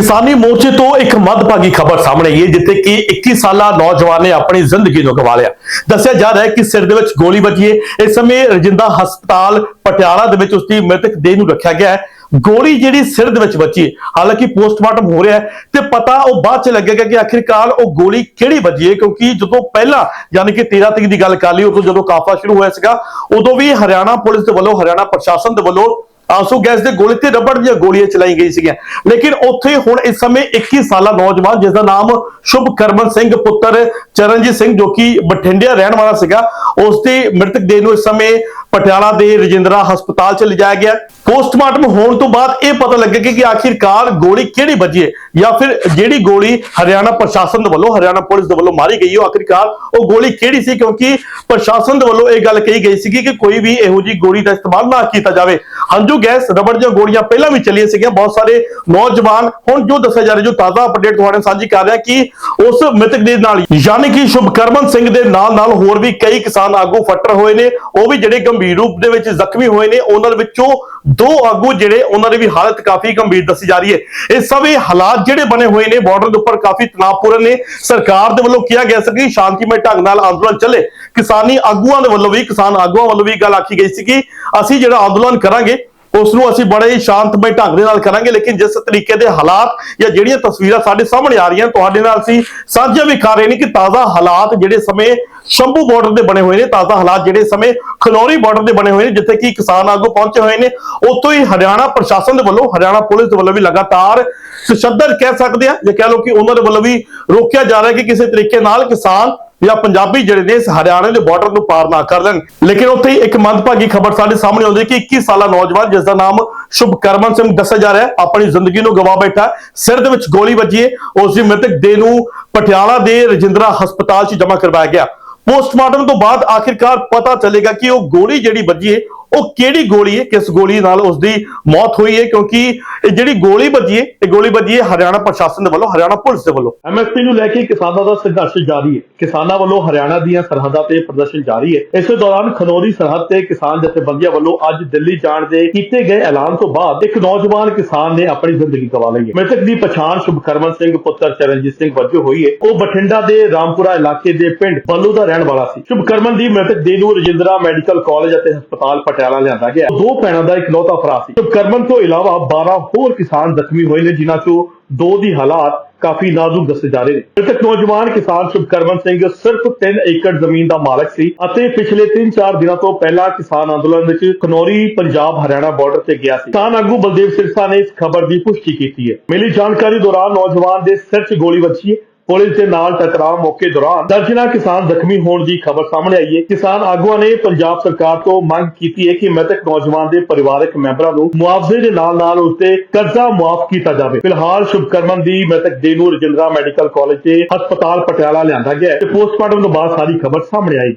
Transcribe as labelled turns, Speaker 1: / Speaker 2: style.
Speaker 1: ਕਿਸਾਨੀ ਮੋਰਚੇ ਤੋਂ ਇੱਕ ਮੱਦਭਾਗੀ ਖਬਰ ਸਾਹਮਣੇ ਆਈ ਹੈ, ਜਿੱਥੇ ਕਿ 21 ਸਾਲਾ ਨੌਜਵਾਨ ਨੇ ਆਪਣੀ ਜ਼ਿੰਦਗੀ ਨੂੰ ਗਵਾ ਲਿਆ। ਦੱਸਿਆ ਜਾ ਰਿਹਾ ਹੈ ਕਿ ਸਿਰ ਦੇ ਵਿੱਚ ਗੋਲੀ ਵੱਜੀ ਹੈ। ਇਸ ਸਮੇਂ ਰਜਿੰਦਾ ਹਸਪਤਾਲ ਪਟਿਆਲਾ ਦੇ ਵਿੱਚ ਉਸਦੀ ਮ੍ਰਿਤਕ ਦੇਹ ਨੂੰ ਰੱਖਿਆ ਗਿਆ ਹੈ। ਗੋਲੀ ਜਿਹੜੀ ਸਿਰ ਦੇ ਵਿੱਚ ਵੱਜੀ ਹਾਲਾਂਕਿ ਪੋਸਟਮਾਰਟਮ ਹੋ ਰਿਹਾ ਤੇ ਪਤਾ ਉਹ ਬਾਅਦ ਚ ਲੱਗੇਗਾ ਕਿ ਆਖਿਰਕਾਰ ਉਹ ਗੋਲੀ ਕਿਹੜੀ ਵੱਜੀ ਹੈ, ਕਿਉਂਕਿ ਜਦੋਂ ਪਹਿਲਾਂ ਯਾਨੀ ਕਿ 13 ਤਰੀਕ ਦੀ ਗੱਲ ਕਰ ਲਈ ਉਦੋਂ ਜਦੋਂ ਕਾਫਾ ਸ਼ੁਰੂ ਹੋਇਆ ਸੀਗਾ, ਉਦੋਂ ਵੀ ਹਰਿਆਣਾ ਪੁਲਿਸ ਦੇ ਵੱਲੋਂ, ਹਰਿਆਣਾ ਪ੍ਰਸ਼ਾਸਨ ਦੇ ਵੱਲੋਂ ਆਂਸੂ ਗੈਸ ਦੇ ਗੋਲੇ ਤੇ ਰਬੜ ਦੀਆਂ ਗੋਲੀਆਂ ਚਲਾਈ ਗਈ ਸੀਗੀਆਂ। ਲੇਕਿਨ ਉੱਥੇ ਹੁਣ ਇਸ ਸਮੇਂ 21 ਸਾਲਾ ਨੌਜਵਾਨ, ਜਿਸ ਦਾ ਨਾਮ ਸ਼ੁਭ ਕਰਮਨ ਸਿੰਘ, ਪੁੱਤਰ ਚਰਨਜੀਤ ਸਿੰਘ, ਜੋ ਕਿ ਬਠਿੰਡਿਆ ਰਹਿਣ ਵਾਲਾ ਸੀਗਾ ਉਸ ਦੀ ਮ੍ਰਿਤਕ ਦੇਹ ਨੂੰ ਇਸ ਸਮੇਂ ਪਟਿਆਲਾ ਦੇ ਰਜਿੰਦਰਾ ਹਸਪਤਾਲ ਚ ਲਿਜਾਇਆ ਗਿਆ। ਪੋਸਟਮਾਰਟਮ ਹੋਣ ਤੋਂ ਬਾਅਦ ਇਹ ਪਤਾ ਲੱਗੇਗਾ ਕਿ ਆਖਿਰਕਾਰ ਗੋਲੀ ਕਿਹੜੀ ਵੱਜੀ ਹੈ ਜਾਂ ਫਿਰ ਜਿਹੜੀ ਗੋਲੀ ਹਰਿਆਣਾ ਪ੍ਰਸ਼ਾਸਨ ਦੇ ਵੱਲੋਂ, ਹਰਿਆਣਾ ਪੁਲਿਸ ਦੇ ਵੱਲੋਂ ਮਾਰੀ ਗਈ ਉਹ ਆਖਿਰਕਾਰ ਉਹ ਗੋਲੀ ਕਿਹੜੀ ਸੀ? ਕਿਉਂਕਿ ਪ੍ਰਸ਼ਾਸਨ ਦੇ ਵੱਲੋਂ ਇਹ ਗੱਲ ਕਹੀ ਗਈ ਸੀ ਕਿ ਕੋਈ ਵੀ ਇਹੋ ਜੀ ਗੋਲੀ ਦਾ ਇਸਤੇਮਾਲ ਨਾ ਕੀਤਾ ਜਾਵੇ। ਹੰਝੂ ਗੈਸ, ਰਬੜ ਦੀਆਂ ਗੋਲੀਆਂ ਪਹਿਲਾਂ ਵੀ ਚੱਲੀਆਂ ਸੀਗੀਆਂ। ਬਹੁਤ ਸਾਰੇ ਨੌਜਵਾਨ ਹੁਣ ਜੋ ਦੱਸਿਆ ਜਾ ਰਿਹਾ, ਜੋ ਤਾਜ਼ਾ ਅਪਡੇਟ ਤੁਹਾਡੇ ਸਾਂਝੀ ਕਰ ਰਿਹਾ ਕਿ ਉਸ ਮ੍ਰਿਤਕ ਦੇ ਨਾਲ, ਯਾਨੀ ਕਿ ਸ਼ੁਭਕਰਮਨ ਸਿੰਘ ਦੇ ਨਾਲ ਨਾਲ ਹੋਰ ਵੀ ਕਈ ਕਿਸਾਨ ਆਗੂ ਫੱਟਰ ਹੋਏ ਨੇ। ਉਹ ਵੀ ਜਿਹੜੇ ਗੰਭੀਰ ਰੂਪ ਦੇ ਵਿੱਚ ਜ਼ਖਮੀ ਹੋਏ ਨੇ। ਉਹਨਾਂ ਦੇ ਵਿੱਚੋਂ ਦੋ ਆਗੂ ਜਿਹੜੇ ਉਹਨਾਂ ਦੀ ਵੀ ਹਾਲਤ ਕਾਫੀ ਗੰਭੀਰ ਦੱਸੀ ਜਾ ਰਹੀ ਹੈ। ਇਹ ਸਭ ਇਹ ਹਾਲਾਤ ਜਿਹੜੇ ਬਣੇ ਹੋਏ ਨੇ ਬਾਰਡਰ ਦੇ ਉੱਪਰ ਕਾਫੀ ਤਣਾਅਪੂਰਨ ਨੇ। ਸਰਕਾਰ ਦੇ ਵੱਲੋਂ ਕਿਹਾ ਗਿਆ ਸੀ ਕਿ ਸ਼ਾਂਤੀਮਈ ਢੰਗ ਨਾਲ ਅੰਦੋਲਨ ਚੱਲੇ। ਕਿਸਾਨੀ ਆਗੂਆਂ ਦੇ ਵੱਲੋਂ ਵੀ, ਕਿਸਾਨ ਆਗੂਆਂ ਵੱਲੋਂ ਵੀ ਗੱਲ ਆਖੀ ਗਈ ਸੀ ਕਿ ਅਸੀਂ ਜਿਹੜਾ ਅੰਦੋਲਨ ਕਰਾਂਗੇ, ਉਸ ਨੂੰ ਅਸੀਂ ਬੜੇ ਹੀ ਸ਼ਾਂਤਮਈ ਢੰਗ ਦੇ ਨਾਲ ਕਰਾਂਗੇ। ਲੇਕਿਨ ਜਿਸ ਤਰੀਕੇ ਦੇ ਹਾਲਾਤ ਜਾਂ ਜਿਹੜੀਆਂ ਤਸਵੀਰਾਂ ਸਾਡੇ ਸਾਹਮਣੇ ਆ ਰਹੀਆਂ, ਤੁਹਾਡੇ ਨਾਲ ਅਸੀਂ ਸਾਂਝਾ ਵੀ ਕਰ ਰਹੇ ਨੇ ਕਿ ਤਾਜ਼ਾ ਹਾਲਾਤ ਜਿਹੜੇ ਸਮੇਂ ਸ਼ੰਭੂ ਬਾਰਡਰ ਦੇ ਬਣੇ ਹੋਏ ਨੇ, ਤਾਜ਼ਾ ਹਾਲਾਤ ਜਿਹੜੇ ਸਮੇਂ ਖਨੌਰੀ ਬਾਰਡਰ ਦੇ ਬਣੇ ਹੋਏ ਨੇ, ਜਿੱਥੇ ਕਿ ਕਿਸਾਨ ਆਗੂ ਪਹੁੰਚੇ ਹੋਏ ਨੇ। ਉੱਥੋਂ ਹੀ ਹਰਿਆਣਾ ਪ੍ਰਸ਼ਾਸਨ ਦੇ ਵੱਲੋਂ, ਹਰਿਆਣਾ ਪੁਲਿਸ ਦੇ ਵੱਲੋਂ ਵੀ ਲਗਾਤਾਰ ਤਸ਼ੱਦਦ ਕਹਿ ਸਕਦੇ ਆ। ਜੇ ਕਹਿ ਲਓ ਕਿ ਉਹਨਾਂ ਦੇ ਵੱਲੋਂ ਵੀ ਰੋਕਿਆ ਜਾ ਰਿਹਾ ਕਿ ਕਿਸੇ ਤਰੀਕੇ ਨਾਲ ਕਿਸਾਨ ਜਾਂ ਪੰਜਾਬੀ ਜਿਹੜੇ ਨੇ ਇਸ ਹਰਿਆਣੇ ਦੇ ਬਾਰਡਰ ਨੂੰ ਪਾਰ ਨਾ ਕਰ ਲੈਣ। ਲੇਕਿਨ ਉੱਥੇ ਹੀ ਇੱਕ ਮੰਦਭਾਗੀ ਖਬਰ ਸਾਡੇ ਸਾਹਮਣੇ ਆਉਂਦੀ ਹੈ ਕਿ 21 ਸਾਲਾ ਨੌਜਵਾਨ, ਜਿਸ ਦਾ ਨਾਮ ਸ਼ੁਭਕਰਮਨ ਸਿੰਘ ਦੱਸਿਆ ਜਾ ਰਿਹਾ ਆਪਣੀ ਜ਼ਿੰਦਗੀ ਨੂੰ ਗਵਾ ਬੈਠਾ ਸਿਰ ਦੇ ਵਿੱਚ ਗੋਲੀ ਵੱਜੀ ਹੈ। ਉਸ ਦੀ ਮ੍ਰਿਤਕ ਦੇਹ ਨੂੰ ਪਟਿਆਲਾ ਦੇ ਰਜਿੰਦਰਾ ਹਸਪਤਾਲ 'ਚ ਜਮ੍ਹਾਂ ਕਰਵਾਇਆ ਗਿਆ। ਪੋਸਟਮਾਰਟਮ ਤੋਂ ਬਾਅਦ ਆਖਿਰਕਾਰ ਪਤਾ ਚੱਲੇਗਾ ਕਿ ਉਹ ਗੋਲੀ ਜਿਹੜੀ ਵੱਜੀ ਹੈ ਉਹ ਕਿਹੜੀ ਗੋਲੀ ਹੈ, ਕਿਸ ਗੋਲੀ ਨਾਲ ਉਸ ਦੀ ਮੌਤ ਹੋਈ ਹੈ, ਕਿਉਂਕਿ ਇਹ ਜਿਹੜੀ ਗੋਲੀ ਵੱਜੀ ਹੈ, ਇਹ ਗੋਲੀ ਵੱਜੀ ਹੈ ਹਰਿਆਣਾ ਪ੍ਰਸ਼ਾਸਨ ਦੇ ਵੱਲੋਂ, ਹਰਿਆਣਾ ਪੁਲਿਸ ਦੇ ਵੱਲੋਂ। ਐਮਐਸਪੀ ਨੂੰ ਲੈ ਕੇ ਕਿਸਾਨਾਂ ਦਾ ਸੰਘਰਸ਼ ਜਾਰੀ ਹੈ। ਕਿਸਾਨਾਂ ਵੱਲੋਂ ਹਰਿਆਣਾ ਦੀਆਂ ਸਰਹੱਦਾਂ ਤੇ ਪ੍ਰਦਰਸ਼ਨ ਜਾਰੀ ਹੈ। ਇਸੇ ਦੌਰਾਨ ਖਨੌਰੀ ਸਰਹੱਦ ਤੇ ਕਿਸਾਨ ਜਥੇਬੰਦੀਆਂ ਵੱਲੋਂ ਅੱਜ ਦਿੱਲੀ ਜਾਣ ਦੇ ਕੀਤੇ ਗਏ ਐਲਾਨ ਤੋਂ ਬਾਅਦ ਇੱਕ ਨੌਜਵਾਨ ਕਿਸਾਨ ਨੇ ਆਪਣੀ ਜ਼ਿੰਦਗੀ ਗਵਾ ਲਈ ਹੈ। ਮ੍ਰਿਤਕ ਦੀ ਪਛਾਣ ਸ਼ੁਭਕਰਮਨ ਸਿੰਘ, ਪੁੱਤਰ ਚਰਨਜੀਤ ਸਿੰਘ ਵਜੋਂ ਹੋਈ ਹੈ। ਉਹ ਬਠਿੰਡਾ ਦੇ ਰਾਮਪੁਰਾ ਇਲਾਕੇ ਦੇ ਪਿੰਡ ਬੱਲੂ ਦਾ ਰਹਿਣ ਵਾਲਾ ਸੀ। ਸ਼ੁਭਕਰਮਨ ਦੀ ਮ੍ਰਿਤਕ ਦੇਹ ਨੂੰ ਰਜਿੰਦਰਾ ਮੈਡੀਕਲ ਕਾਲਜ ਅਤੇ ਹਸਪਤਾਲ ਪਟਿਆਲਾ ਲਿਆਂਦਾ ਗਿਆ। ਦੋ ਭੈਣਾਂ ਦਾ ਇਕਲੌਤਾ ਭਰਾ ਸੀ। ਸ਼ੁਭਕਰਮਨ ਤੋਂ ਇਲਾਵਾ 12 ਹੋਰ ਕਿਸਾਨ ਜ਼ਖਮੀ ਹੋਏ ਨੇ, ਜਿਨ੍ਹਾਂ ਚੋਂ ਦੋ ਦੀ ਹਾਲਾਤ ਕਾਫੀ ਨਾਜ਼ੁਕ ਦੱਸੇ ਜਾ ਰਹੇ ਨੇ। ਮ੍ਰਿਤਕ ਨੌਜਵਾਨ ਕਿਸਾਨ ਸ਼ੁਭਕਰਮਨ ਸਿੰਘ ਸਿਰਫ 3 ਏਕੜ ਜ਼ਮੀਨ ਦਾ ਮਾਲਕ ਸੀ ਅਤੇ ਪਿਛਲੇ 3-4 ਦਿਨਾਂ ਤੋਂ ਪਹਿਲਾਂ ਕਿਸਾਨ ਅੰਦੋਲਨ ਵਿੱਚ ਖਨੌਰੀ, ਪੰਜਾਬ, ਹਰਿਆਣਾ ਬਾਰਡਰ ਤੇ ਗਿਆ ਸੀ। ਕਿਸਾਨ ਆਗੂ ਬਲਦੇਵ ਸਿਰਸਾ ਨੇ ਇਸ ਖਬਰ ਦੀ ਪੁਸ਼ਟੀ ਕੀਤੀ ਹੈ। ਮਿਲੀ ਜਾਣਕਾਰੀ ਦੌਰਾਨ ਨੌਜਵਾਨ ਦੇ ਸਿਰ 'ਚ ਗੋਲੀ ਵੱਜੀ ਹੈ। ਪੁਲਿਸ ਦੇ ਨਾਲ ਟਕਰਾਅ ਮੌਕੇ ਦੌਰਾਨ ਦਰਜਨਾਂ ਕਿਸਾਨ ਜ਼ਖਮੀ ਹੋਣ ਦੀ ਖਬਰ ਸਾਹਮਣੇ ਆਈ ਹੈ। ਕਿਸਾਨ ਆਗੂਆਂ ਨੇ ਪੰਜਾਬ ਸਰਕਾਰ ਤੋਂ ਮੰਗ ਕੀਤੀ ਹੈ ਕਿ ਮ੍ਰਿਤਕ ਨੌਜਵਾਨ ਦੇ ਪਰਿਵਾਰਕ ਮੈਂਬਰਾਂ ਨੂੰ ਮੁਆਵਜ਼ੇ ਦੇ ਨਾਲ ਨਾਲ ਉਸ ਤੇ ਕਰਜ਼ਾ ਮਾਫ ਕੀਤਾ ਜਾਵੇ। ਫਿਲਹਾਲ ਸ਼ੁਭਕਰਮਨ ਦੀ ਮ੍ਰਿਤਕ ਦੇਹ ਨੂੰ ਰਜਿੰਦਰਾ ਮੈਡੀਕਲ ਕਾਲਜ ਦੇ ਹਸਪਤਾਲ ਪਟਿਆਲਾ ਲਿਆਂਦਾ ਗਿਆ ਤੇ ਪੋਸਟਮਾਰਟਮ ਤੋਂ ਬਾਅਦ ਸਾਰੀ ਖਬਰ ਸਾਹਮਣੇ ਆਈ।